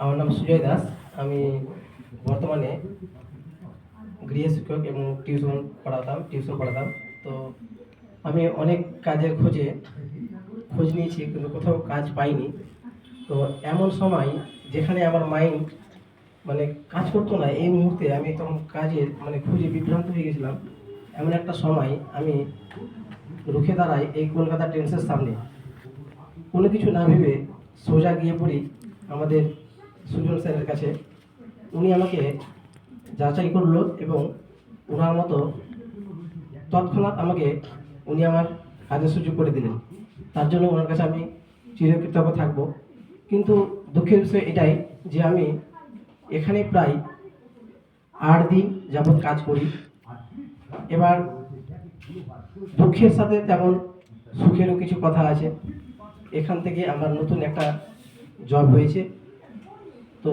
আমার নাম সুজয় দাস। আমি বর্তমানে গৃহ শিক্ষক এবং টিউশন পড়াতাম টিউশন পড়াতাম। তো আমি অনেক কাজের খোঁজে, খোঁজ নিয়েছি, কিন্তু কোথাও কাজ পাইনি। তো এমন সময় যেখানে আমার মাইন্ড মানে কাজ করতো না, এই মুহূর্তে আমি তখন কাজের মানে খুঁজে বিভ্রান্ত হয়ে গেছিলাম। এমন একটা সময় আমি রুখে দাঁড়াই এই কলকাতা ট্রেন্সের সামনে। কোনো কিছু না ভেবে সোজা গিয়ে পড়ি আমাদের সুজন স্যারের কাছে। উনি আমাকে যাচাই করল এবং ওনার মতো তৎক্ষণাৎ আমাকে উনি আমার কাজের সুযোগ করে দিলেন। তার জন্য ওনার কাছে আমি চিরকৃতজ্ঞ থাকব। কিন্তু দুঃখের বিষয় এটাই যে আমি এখানে প্রায় আট দিন যাবৎ কাজ করি। এবার দুঃখের সাথে তেমন সুখেরও কিছু কথা আছে। এখান থেকে আমার নতুন একটা জব হয়েছে। তো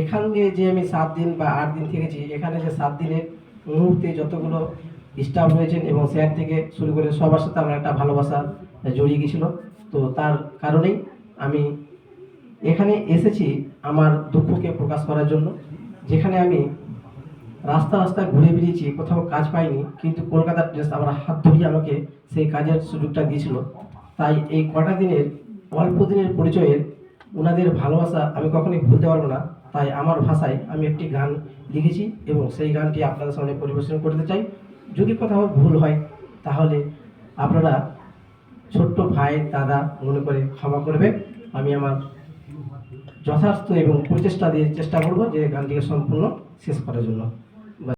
এখান দিয়ে যে আমি সাত দিন বা আট দিন থেকেছি, এখানে যে সাত দিনের মুহূর্তে যতগুলো স্টাফ রয়েছেন এবং স্যার থেকে শুরু করে সবার সাথে আমার একটা ভালোবাসা জড়িয়ে গেছিল তো তার কারণেই আমি এখানে এসেছি আমার দুঃখকে প্রকাশ করার জন্য। যেখানে আমি রাস্তা রাস্তায় ঘুরে বেরিয়েছি কোথাও কাজ পাইনি, কিন্তু কলকাতার ড্রেস আমার হাত ধরিয়ে আমাকে সেই কাজের সুযোগটা দিয়েছিল। তাই এই কটা দিনের অল্প দিনের পরিচয়ের ওনাদের ভালোবাসা আমি কখনোই ভুলতে পারব না। তাই আমার ভাষায় আমি একটি গান লিখেছি এবং সেই গানটি আপনাদের সামনে পরিবেশন করতে চাই। যদি কোথাও ভুল হয়, তাহলে আপনারা ছোট্ট ভাই, দাদা মনে করে ক্ষমা করবে আমি আমার যথার্থ এবং প্রচেষ্টা দিয়ে চেষ্টা করব যে গানটিকে সম্পূর্ণ শেষ করার জন্য।